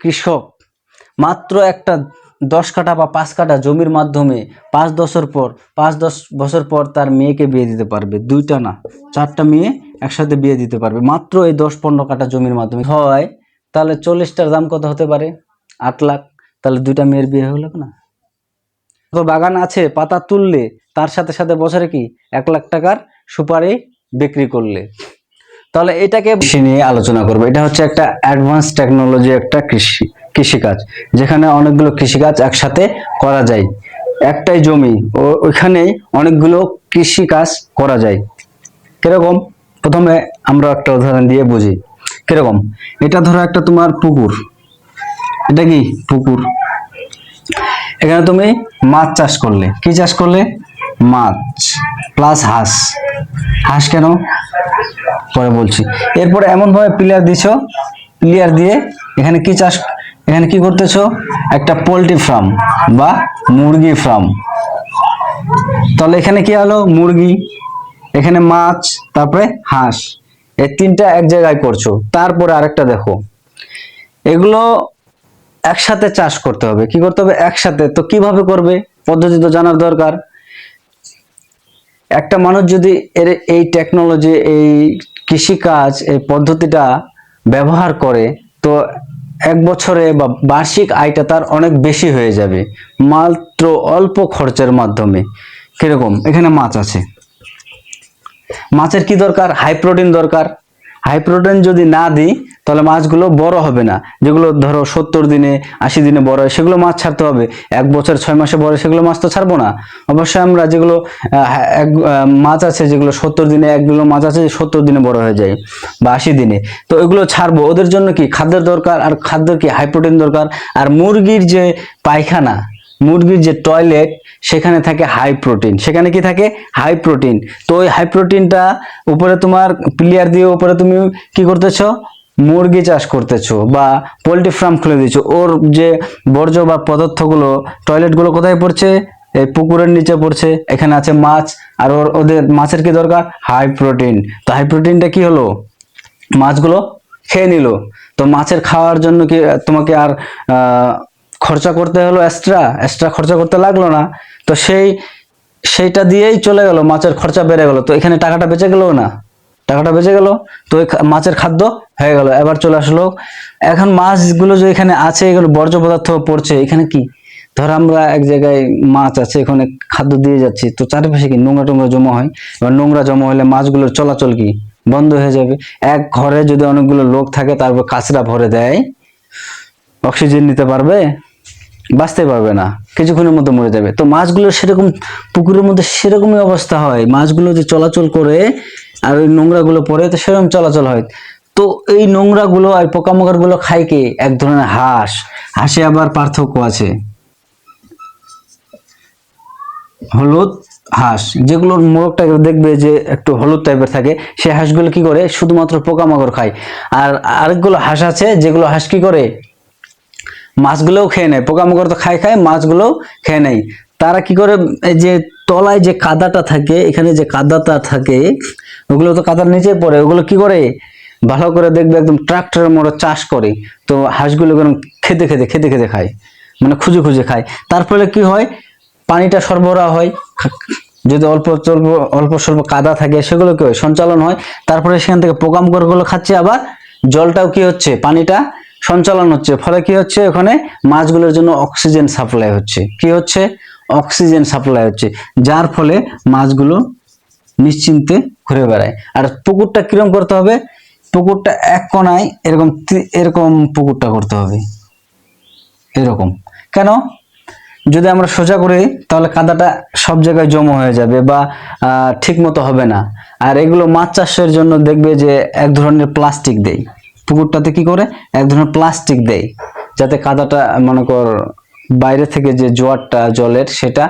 কৃষক, মাত্র একটা দশ কাঠা বা পাঁচ কাঠা জমির মাধ্যমে পাঁচ বছর পর, পাঁচ দশ বছর পর তার মেয়েকে বিয়ে দিতে পারবে। দুইটা না, চারটা মেয়ে একসাথে বিয়ে দিতে পারবে। মাত্র এই দশ পনেরো কাঠা জমির মাধ্যমে হয়, তাহলে চল্লিশটার দাম কত হতে পারে? আট লাখ, তাহলে দুইটা মেয়ের বিয়ে হলো না তো বাগান আছে, পাতা তুললে তার সাথে সাথে বছরে কি এক লাখ টাকার সুপারি বিক্রি করলে? তাহলে এটাকে কৃষি নিয়ে আলোচনা করব। এটা হচ্ছে একটা অ্যাডভান্স টেকনোলজি একটা কৃষি, কৃষিকাজ, যেখানে অনেকগুলো কৃষিকাজ একসাথে করা যায়। একটাই জমি, ও, ওইখানেই অনেকগুলো কৃষি কাজ করা যায়। কীরকম? প্রথমে আমরা একটা উদাহরণ দিয়ে বুঝি। কীরকম? এটা ধরো একটা তোমার পুকুর। এটা কি? পুকুর। এখানে তুমি মাছ চাষ করলে। কি চাষ করলে? মাছ প্লাস হাঁস। হাঁস কেন? পরে বলছি। এরপরে এমন ভাবে প্লেয়ার দিছো প্লেয়ার দিয়ে এখানে কি চাষ, এখানে কি করতেছো? একটা পোলট্রি ফার্ম বা মুরগি ফার্ম। তাহলে এখানে কি হলো? মুরগি, এখানে মাছ, তারপরে হাঁস। এই তিনটা এক জায়গায় করছ। তারপরে আরেকটা দেখো। এগুলো একসাথে চাষ করতে হবে। কি করতে হবে? একসাথে। তো কীভাবে করবে? পদ্ধতি তো জানার দরকার। একটা মানুষ যদি এর এই টেকনোলজি এই কৃষিকাজ, এই পদ্ধতিটা ব্যবহার করে, তো এক বছরে বা বার্ষিক আয়টা তার অনেক বেশি হয়ে যাবে। মাত্র অল্প খরচের মাধ্যমে। কীরকম? এখানে মাছ আছে। মাছের কি দরকার? হাই প্রোটিন দরকার। হাই প্রোটিন যদি না দিই, তাহলে মাছগুলো বড় হবে না। যেগুলো ধরো সত্তর দিনে, আশি দিনে বড় হয়, সেগুলো মাছ ছাড়তে হবে। এক বছর, ছয় মাসে বড় সেগুলো মাছ তো ছাড়বো না। অবশ্যই আমরা যেগুলো এক মাছ আছে, যেগুলো সত্তর দিনে একগুলো মাছ আছে, সত্তর দিনে বড় হয়ে যায় বা আশি দিনে। তো এগুলো ছাড়বো। ওদের জন্য কি? খাদ্যের দরকার, আর খাদ্যের কি? হাই প্রোটিন দরকার। আর মুরগির যে পায়খানা মুরগির যে টয়লেট সেখানে থাকে হাই প্রোটিন সেখানে কি থাকে? হাই প্রোটিন তো ওই হাই প্রোটিনটা উপরে তোমার প্লেয়ার দিয়ে উপরে তুমি কি করতেছো? মুরগি চাষ করতেছো বা পোলট্রি ফার্ম খুলে দিচ্ছ ওর যে বর্জ্য বা পদার্থগুলো টয়লেটগুলো কোথায় পড়ছে? এই পুকুরের নিচে পড়ছে। এখানে আছে মাছ। আর ওর, ওদের মাছের কি দরকার? হাই প্রোটিন তো হাই প্রোটিনটা কি হলো? মাছগুলো খেয়ে নিল। তো মাছের খাওয়ার জন্য কি তোমাকে আর খরচা করতে হলো এক্সট্রা এক্সট্রা খরচা করতে লাগল না। তো সেই, সেইটা দিয়েই চলে গেল, মাছের খরচা বেড়ে গেল। তো এখানে টাকাটা বেঁচে গেল না? টাকাটা বেঁচে গেল, তো মাছের খাদ্য হয়ে গেল। এবার চলে আসলো, এখন মাছগুলো যে এখানে আছে, এগুলো বর্জ্য পদার্থ পড়ছে, এখানে কি? ধর আমরা এক জায়গায় মাছ আছে, এখানে খাদ্য দিয়ে যাচ্ছি, তো চারিপাশে কি? নোংরা টোংরা জমা হয়? এবার নোংরা জমা হলে মাছগুলোর চলাচল কি? বন্ধ হয়ে যাবে। এক ঘরে যদি অনেকগুলো লোক থাকে, তারপর কাঁচরা ভরে দেয়। অক্সিজেন নিতে পারবে? বাঁচতে পারবে না, কিছুক্ষণের মধ্যে মরে যাবে। তো মাছগুলো সেরকম, পুকুরের মধ্যে সেরকমই অবস্থা হয়। মাছগুলো যে চলাচল করে আর ওই নোংরাগুলো পড়ে, তো সেরকম চলাচল হয়। তো এই নোংরাগুলো আর পোকামাকড়গুলো খায় কে? এক ধরনের হাঁস। হাঁসে আবার পার্থক্য আছে। হলুদ হাঁস যেগুলোর মোরগটা দেখবে যে একটু হলুদ টাইপের থাকে সেই হাঁসগুলো কি করে? শুধুমাত্র পোকামাকড় খায়। আর আরেকগুলো হাঁস আছে, যেগুলো হাঁস কি করে? মাছগুলোও খেয়ে নেয়। পোকামাকড় তো খায় খায়, মাছগুলোও খেয়ে নেয়। তারা কি করে, এই যে তলায় যে কাদাটা থাকে, এখানে যে কাদাটা থাকে, ওগুলো তো কাদার নিচে পড়ে, ওগুলো কি করে? ভালো করে দেখবে একদম ট্রাক্টরের মতো চাষ করে। তো হাঁসগুলো খেতে খেতে খেতে খেতে খায়। মানে খুঁজে খুঁজে খায়। তার ফলে কি হয়? পানিটা সরবরাহ হয়। যদি অল্প স্বল্প অল্প স্বল্প কাদা থাকে, সেগুলো কি হয়? সঞ্চালন হয়। তারপরে সেখান থেকে পোকামাকড়গুলো খাচ্ছে। আবার জলটাও কি হচ্ছে? পানিটা সঞ্চালন হচ্ছে। ফলে কি হচ্ছে? ওখানে মাছগুলোর জন্য অক্সিজেন সাপ্লাই হচ্ছে। কি হচ্ছে? অক্সিজেন সাপ্লাই হচ্ছে। যার ফলে মাছগুলো নিশ্চিন্তে ঘুরে বেড়ায়। আর পুকুরটা কীরকম করতে হবে? পুকুরটা এক কোনায় এরকম এরকম পুকুরটা করতে হবে। এরকম। কেন? যদি আমরা সোজা করি তাহলে কাদাটা সব জায়গায় জমা হয়ে যাবে বা ঠিক মতো হবে না। আর এগুলো মাছ চাষের জন্য দেখবে যে এক ধরনের প্লাস্টিক দেয়। পুকুরটাতে কি করে? এক ধরনের প্লাস্টিক দেয়, যাতে কাদাটা, মনে কর, বাইরে থেকে যে জোয়ারটা, জলের, সেটা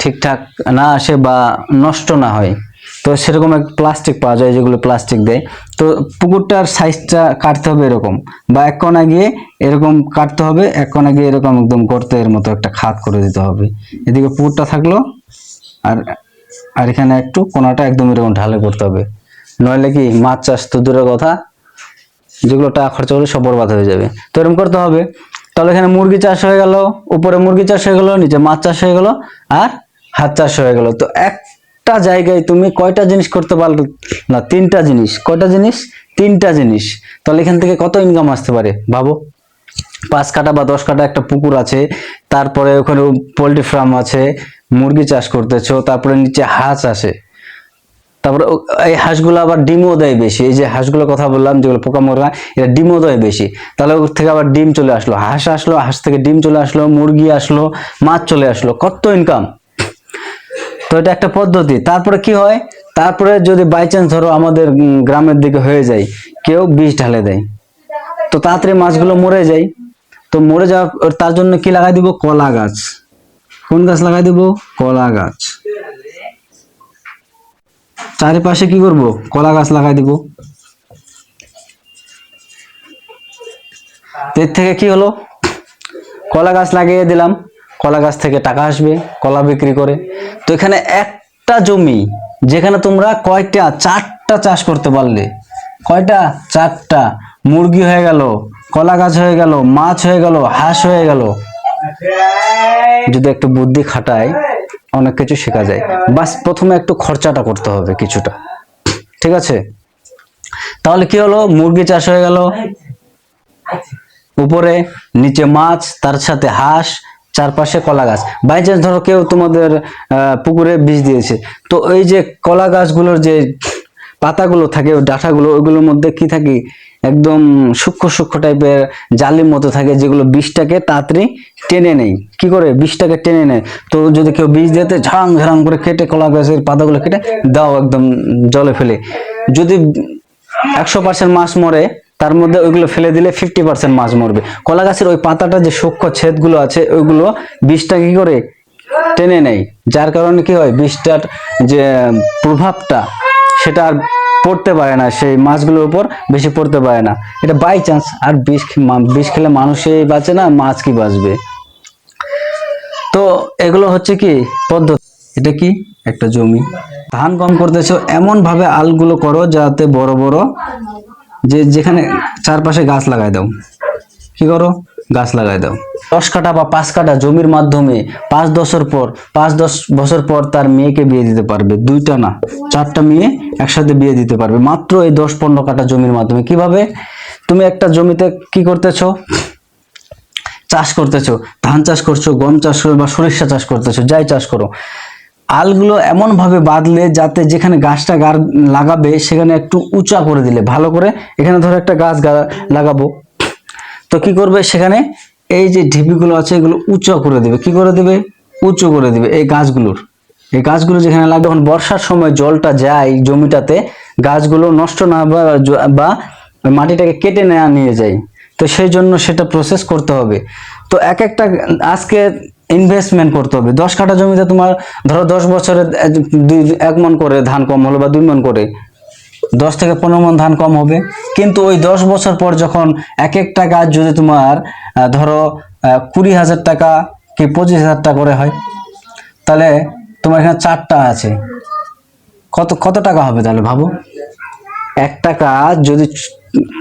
ঠিকঠাক না আসে বা নষ্ট না হয়। তো সেরকম এক প্লাস্টিক পাওয়া যায়, যেগুলো প্লাস্টিক দেয়। তো পুকুরটার সাইজটা কাটতে হবে এরকম বা এক কোণা গিয়ে এরকম কাটতে হবে, এক কোণা গিয়ে এরকম একদম গর্তের মতো একটা খাত করে দিতে হবে। এদিকে পুকুরটা থাকল, আর আর এখানে একটু কোনাটা একদম এরকম ঢালে করতে হবে। নইলে কি মাছ চাষ তো দূরের কথা যেগুলো টাকা খরচা করে সব বরবাদ হয়ে যাবে। তো এরকম করতে হবে। তাহলে এখানে মুরগি চাষ হয়ে গেল, উপরে মুরগি চাষ হয়ে গেল, নিচে মাছ চাষ হয়ে গেল, আর হাত চাষ হয়ে গেল। তো একটা জায়গায় তুমি কয়টা জিনিস করতে পারলে না, তিনটা জিনিস, কয়টা জিনিস? তিনটা জিনিস। তাহলে এখান থেকে কত ইনকাম আসতে পারে ভাবো? পাঁচ কাটা বা দশ কাটা একটা পুকুর আছে, তারপরে ওখানে পোলট্রি ফার্ম আছে, মুরগি চাষ করতেছো, তারপরে নিচে হাঁস আসে। তারপরে এই হাঁসগুলো আবার ডিমও দেয় বেশি। এই যে হাঁসগুলোর কথা বললাম যেগুলো পোকামাকড় খায়, এরা ডিমও দেয় বেশি। তাহলে ওর থেকে আবার ডিম চলে আসলো। হাঁস আসলো হাঁস থেকে ডিম চলে আসলো মুরগি আসলো মাছ চলে আসলো। কত ইনকাম তো এটা একটা পদ্ধতি। তারপরে কি হয়? তারপরে যদি বাই চান্স ধরো আমাদের গ্রামের দিকে হয়ে যায় কেউ বিষ ঢালে দেয়। তো তাড়াতাড়ি মাছগুলো মরে যায়। তো মরে যাওয়ার তার জন্য কি লাগাই দিব? কলা গাছ। কোন গাছ লাগাই দিব? কলা গাছ। চারিপাশে কি করব? কলা গাছ লাগাই দিব। এর থেকে কি হলো? কলা গাছ লাগিয়ে দিলাম। কলা গাছ থেকে টাকা আসবে, কলা বিক্রি করে। তো এখানে একটা জমি, যেখানে তোমরা কয়টা, চারটা চাষ করতে পারলে? কয়টা? চারটা। মুরগি হয়ে গেল, কলা গাছ হয়ে গেল, মাছ হয়ে গেল, হাঁস হয়ে গেল। যদি একটু বুদ্ধি খাটায় অনেক কিছু শেখা যায়। বাস প্রথমে একটু খরচাটা করতে হবে কিছুটা। ঠিক আছে? তাহলে কি হলো? মুরগি চাষ হয়ে গেল। উপরে, নিচে মাছ, তার সাথে হাঁস, চারপাশে কলা গাছ। বাই চান্স ধরো কেউ তোমাদের পুকুরে বীজ দিয়েছে। তো এই যে কলা গাছগুলোর যে পাতাগুলো থাকে ডাঁটাগুলো, ওইগুলোর মধ্যে কি থাকে? একদম সূক্ষ্ম সূক্ষ্ম টাইপের জালির মতো থাকে, যেগুলো বিষটাকে তাড়াতাড়ি টেনে নেই কি করে? বিষটাকে টেনে নেয়। তো যদি কেউ বীজ দিতে ঝাং ঝাং করে কেটে কলা গাছের পাতাগুলো কেটে দাও, একদম জলে ফেলে। যদি একশো পার্সেন্ট মাছ মরে, তার মধ্যে ওইগুলো ফেলে দিলে ফিফটি পার্সেন্ট মাছ মরবে। কলা গাছের ওই পাতাটা যে সূক্ষ্ম ছেদগুলো আছে, ওইগুলো বিষটা কি করে? টেনে নেয়। যার কারণে কি হয়? বিষটার যে প্রভাবটা সেটা আর পড়তে পারে না, সেই মাছগুলোর উপর বেশি পড়তে পারে না। এটা বাই চান্স আর বিষ বিষ খেলে মানুষই বাঁচে না, মাছ কি বাঁচবে? তো এগুলো হচ্ছে কি পদ্ধতি? এটা কি? একটা জমি। ধান কম করতেছো এমন ভাবে আলগুলো করো যাতে বড় বড় যে যেখানে চারপাশে গাছ লাগাই দাও। কি করো? গাছ লাগাই দাও। দশ কাটা বা পাঁচ কাটা জমির মাধ্যমে পাঁচ বছর পর, পাঁচ দশ বছর পর তার মেয়েকে বিয়ে দিতে পারবে। দুইটা না, চারটা মেয়ে একসাথে বিয়ে দিতে পারবে। মাত্র এই দশ পনেরো কাটা জমির মাধ্যমে। কীভাবে? তুমি একটা জমিতে কি করতেছো? চাষ করতেছো, ধান চাষ করছ, গম চাষ করো বা সরিষা চাষ করতেছো, যাই চাষ করো। আলগুলো এমন ভাবে বাঁধলে যাতে যেখানে গাছটা গার লাগাবে, সেখানে একটু উঁচা করে দিলে ভালো করে। এখানে ধরো একটা গাছ লাগাবো। তো কি করবে সেখানে? এই যে ঢিপিগুলো আছে, এগুলো উঁচু করে দেবে। কি করে দেবে? উঁচু করে দিবে এই গাছগুলোর। এই গাছগুলো যেখানে লাগবে যখন বর্ষার সময় জলটা যায় জমিটাতে, গাছগুলো নষ্ট না বা মাটিটাকে কেটে নেওয়া নিয়ে যায়। তো সেই জন্য সেটা প্রসেস করতে হবে। তো এক একটা আজকে ইনভেস্টমেন্ট করতে হবে। দশ কাঠা জমিতে তোমার ধরো দশ বছরে দুই, এক মন করে ধান কম হলো বা দুই মন করে, দশ থেকে পনেরো মন ধান কম হবে। কিন্তু ওই দশ বছর পর যখন এক একটা গাছ যদি তোমার ধরো কুড়ি হাজার টাকা কি পঁচিশ হাজার টাকা করে হয়। তাহলে তোমার এখানে চারটা আছে। কত কত টাকা হবে তাহলে ভাবো? এক টাকা যদি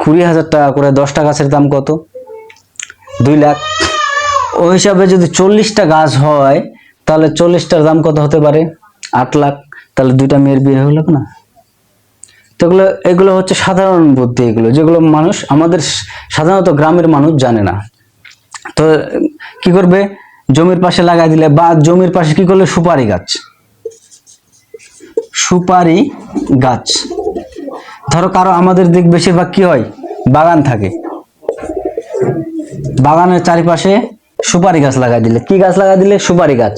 কুড়ি হাজার টাকা করে দশটা গাছের দাম কত? দুই লাখ। ওই হিসাবে যদি চল্লিশটা গাছ হয়, তাহলে চল্লিশটার দাম কত হতে পারে? আট লাখ। তাহলে দুইটা মেয়ের বিয়ে হলো না তো এগুলো এগুলো হচ্ছে সাধারণ বুদ্ধি এগুলো, যেগুলো মানুষ, আমাদের সাধারণত গ্রামের মানুষ জানে না। তো কি করবে? জমির পাশে লাগাই দিলে বা জমির পাশে কি করলে? সুপারি গাছ। সুপারি গাছ। ধরো কারও আমাদের দিক বেশিরভাগ কি হয়? বাগান থাকে। বাগানের চারিপাশে সুপারি গাছ লাগাই দিলে। কি গাছ লাগাই দিলে? সুপারি গাছ।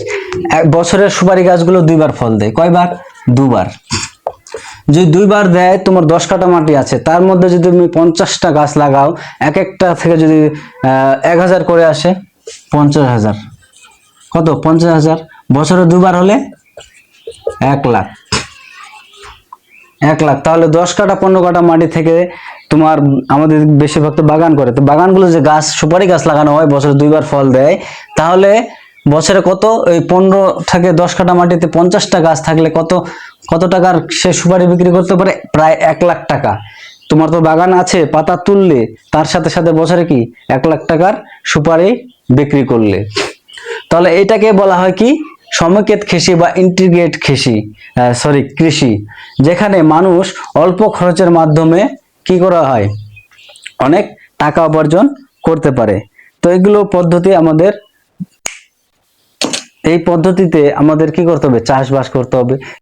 এক বছরের সুপারি গাছগুলো দুইবার ফল দেয়। কয়বার? দুবার। যদি দুইবার দেয়, তোমার দশ কাটা মাটি আছে। তার মধ্যে যদি তুমি পঞ্চাশটা গাছ লাগাও, এক একটা থেকে যদি এক হাজার করে আসে, পঞ্চাশ হাজার। কত? পঞ্চাশ হাজার। বছরে দুবার হলে এক লাখ। এক লাখ। তাহলে দশ কাটা, পনেরো কাটা মাটি থেকে তোমার, আমাদের বেশিরভাগ তো বাগান করে। তো বাগানগুলো যে গাছ, সুপারি গাছ লাগানো হয়, বছরে দুইবার ফল দেয়, তাহলে বছরে কত? ওই পনেরো থেকে দশ কাটা মাটিতে পঞ্চাশটা গাছ থাকলে কত কত টাকার সে সুপারি বিক্রি করতে পারে? প্রায় এক লাখ টাকা। তোমার তো বাগান আছে, পাতা তুললে, তার সাথে সাথে বছরে কি? এক লাখ টাকার সুপারি বিক্রি করলে। তাহলে এটাকে বলা হয় কি? সমকেত কৃষি বা ইন্টিগ্রেট কৃষি সরি কৃষি। যেখানে মানুষ অল্প খরচের মাধ্যমে কি করা হয়? অনেক টাকা উপার্জন করতে পারে। তো এগুলো পদ্ধতি আমাদের এই পদ্ধতিতে আমাদের কি করতে হবে? চাষবাস করতে হবে।